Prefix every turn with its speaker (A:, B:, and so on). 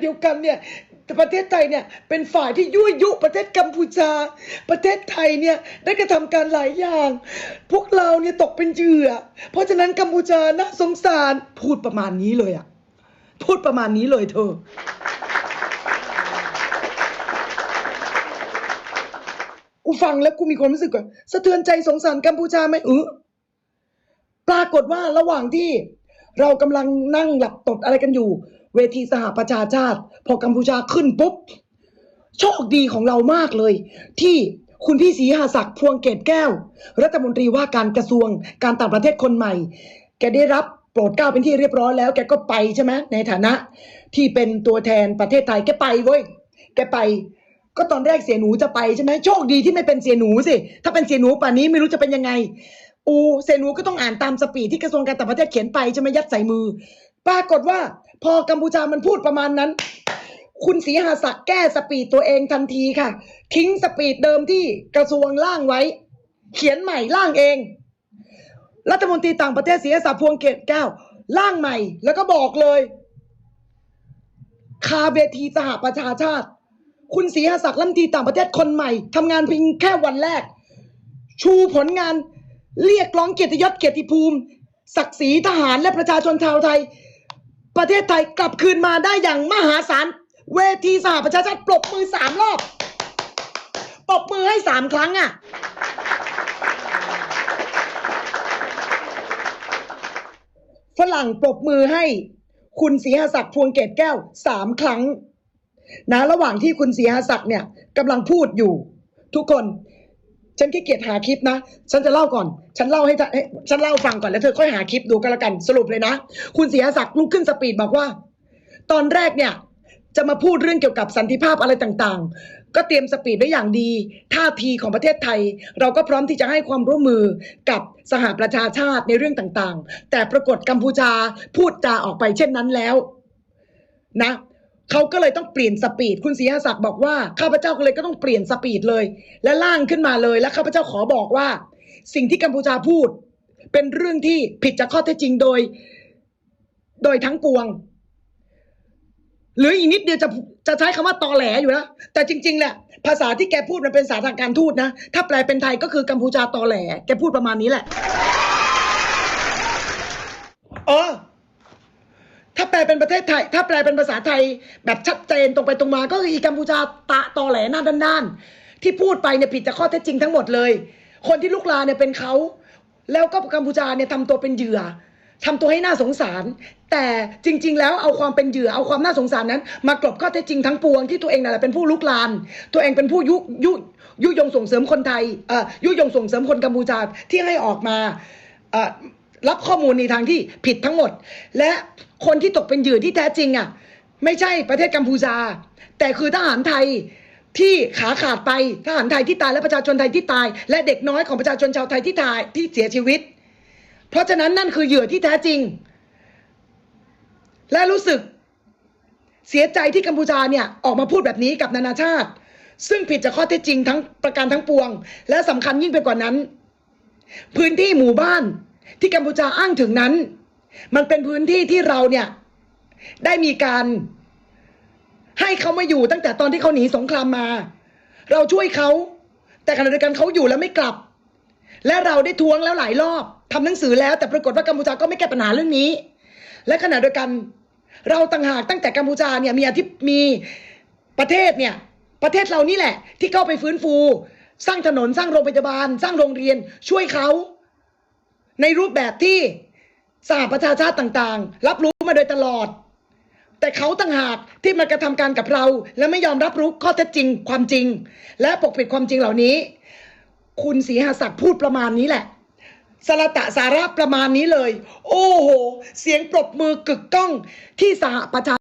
A: เดียวกันเนี่ยประเทศไทยเนี่ยเป็นฝ่ายที่ยั่วยุประเทศกัมพูชา ประเทศไทยเนี่ยได้กระทำการหลายอย่าง พวกเราเนี่ยตกเป็นเหยื่อ เพราะฉะนั้นกัมพูชาน่าสงสารพูดประมาณนี้เลยอะพูดประมาณนี้เลยเธอ กูฟังแล้วกูมีความรู้สึกว่าสะเทือนใจสงสารกัมพูชาไหมเออปรากฏว่าระหว่างที่เรากำลังนั่งหลับตดอะไรกันอยู่ เวทีสหประชาชาติ พอกัมพูชาขึ้นปุ๊บ โชคดีของเรามากเลย ที่คุณพี่ศรีหาศักดิ์พวงเกตแก้ว รัฐมนตรีว่าการกระทรวงการต่างประเทศคนใหม่ แกได้รับโปรดเกล้าเป็นที่เรียบร้อยแล้ว แกก็ไปใช่ไหมในฐานะ ที่เป็นตัวแทนประเทศไทยแกไปเว้ยแกไป ก็ตอนแรกเสียหนูจะไปใช่ไหมโชคดีที่ไม่เป็นเสียหนูสิถ้าเป็นเสียหนูป่านนี้ไม่รู้จะเป็นยังไงอูเสียหนูก็ต้องอ่านตามสปีดที่กระทรวงการต่างประเทศเขียนไปใช่ไหมยัดใส่มือ ปรากฏว่า พอกัมพูชามันพูดประมาณนั้น คุณศรีหาศักดิ์แก้สปีดตัวเองทันทีค่ะ ทิ้งสปีดเดิมที่กระทรวงร่างไว้ เขียนใหม่ร่างเอง รัฐมนตรีต่างประเทศศรีหาศักดิ์พวงเกตแก้วร่างใหม่ แล้วก็บอกเลย คาเวทีสหประชาชาติ คุณศรีหาศักดิ์รัฐมนตรีต่างประเทศคนใหม่ทำงานเพียงแค่วันแรก ชูผลงานเรียกร้องเกียรติยศเกียรติภูมิ ศักดิ์ศรีทหารและประชาชนชาวไทย ประเทศไทยกลับคืนมาได้อย่างมหาศาล เวทีสหประชาชาติปรบมือสามรอบ ปรบมือให้สามครั้งอะ ฝรั่งปรบมือให้คุณศรีหศักดิ์พวงเกตแก้วสามครั้ง นะ ระหว่างที่คุณศรีหศักดิ์เนี่ยกำลังพูดอยู่ ทุกคน ฉันขี้เกียจหาคลิปนะ ฉันจะเล่าก่อน ฉันเล่าให้ฉันเล่าฟังก่อนแล้วเธอค่อยหาคลิปดูกันละกันสรุปเลยนะ คุณศรีหศักดิ์ลุกขึ้นสปีดบอกว่า ตอนแรกเนี่ย จะมาพูดเรื่องเกี่ยวกับสันติภาพอะไรต่างๆ ก็เตรียมสปีดไว้อย่างดี ท่าทีของประเทศไทย เราก็พร้อมที่จะให้ความร่วมมือกับสหประชาชาติในเรื่องต่างๆ แต่ปรากฏกัมพูชาพูดจาออกไปเช่นนั้นแล้วนะ เขาก็เลยต้องเปลี่ยนสปีด คุณศรีหศักดิ์บอกว่าข้าพเจ้าก็เลยก็ต้องเปลี่ยนสปีดเลย และล่างขึ้นมาเลย และข้าพเจ้าขอบอกว่า สิ่งที่กัมพูชาพูด เป็นเรื่องที่ผิดจากข้อเท็จจริงโดย โดยทั้งปวง หรืออีกนิดเดียวจะจะใช้คำว่าตอแหลอยู่แล้วแต่จริง ๆแหละภาษาที่แกพูดมันเป็นภาษาทางการทูตนะ ถ้าแปลเป็นไทยก็คือกัมพูชาตอแหล แกพูดประมาณนี้แหละ เออ ถ้าแปลเป็นประเทศไทย ถ้าแปลเป็นภาษาไทย แบบชัดเจนตรงไปตรงมา ก็คืออีกัมพูชาตะตอแหลหน้าด้านๆที่พูดไปเนี่ยผิดจากข้อเท็จจริงทั้งหมดเลย คนที่ลุกลาเนี่ยเป็นเขาแล้วก็กัมพูชาเนี่ยทำตัวเป็นเหยื่อทำตัวให้น่าสงสาร แต่จริง ๆ แล้วเอาความเป็นเหยื่อเอาความน่าสงสารนั้น มากลบข้อเท็จจริงทั้งปวงที่ตัวเองนั่นแหละเป็นผู้ลุกลาน ตัวเองเป็นผู้ยุยุยุยงส่งเสริมคนไทยเอ่อยุยงส่งเสริมคนกัมพูชาที่ให้ออกมาเอ่อ รับข้อมูลในทางที่ผิดทั้งหมด และคนที่ตกเป็นเหยื่อที่แท้จริงอะไม่ใช่ประเทศกัมพูชา แต่คือทหารไทยที่ขาขาดไปทหารไทยที่ตายและประชาชนไทยที่ตาย และเด็กน้อยของประชาชนชาวไทยที่ตายที่เสียชีวิต เพราะฉะนั้นนั่นคือเหยื่อที่แท้จริง และรู้สึกเสียใจที่กัมพูชาเนี่ยออกมาพูดแบบนี้กับนานาชาติ ซึ่งผิดจากข้อเท็จจริงทั้งประการทั้งปวง และสำคัญยิ่งไปกว่านั้น พื้นที่หมู่บ้าน ที่กัมพูชาอ้างถึงนั้น มันเป็นพื้นที่ที่เราเนี่ยได้มีการให้เขามาอยู่ตั้งแต่ตอนที่เขาหนีสงครามมา เราช่วยเขา แต่ขณะเดียวกันเขาอยู่แล้วไม่กลับ และเราได้ทวงแล้วหลายรอบทำหนังสือแล้วแต่ปรากฏว่ากัมพูชาก็ไม่แก้ปัญหาเรื่องนี้ และขณะเดียวกัน เราต่างหากตั้งแต่กัมพูชาเนี่ยมีอธิมีประเทศเนี่ยประเทศเรานี่แหละ ที่เข้าไปฟื้นฟู สร้างถนนสร้างโรงพยาบาล สร้างโรงเรียนช่วยเขา ในรูปแบบที่สหประชาชาติต่างๆ รับรู้มาโดยตลอด แต่เขาต่างหากที่มากระทำการกับเรา และไม่ยอมรับรู้ข้อเท็จจริงความจริง และปกปิดความจริงเหล่านี้ คุณศรีหศักดิ์พูดประมาณนี้แหละสรตะสาระประมาณนี้เลย โอ้โห เสียงปรบมือกึกก้องที่สหประชา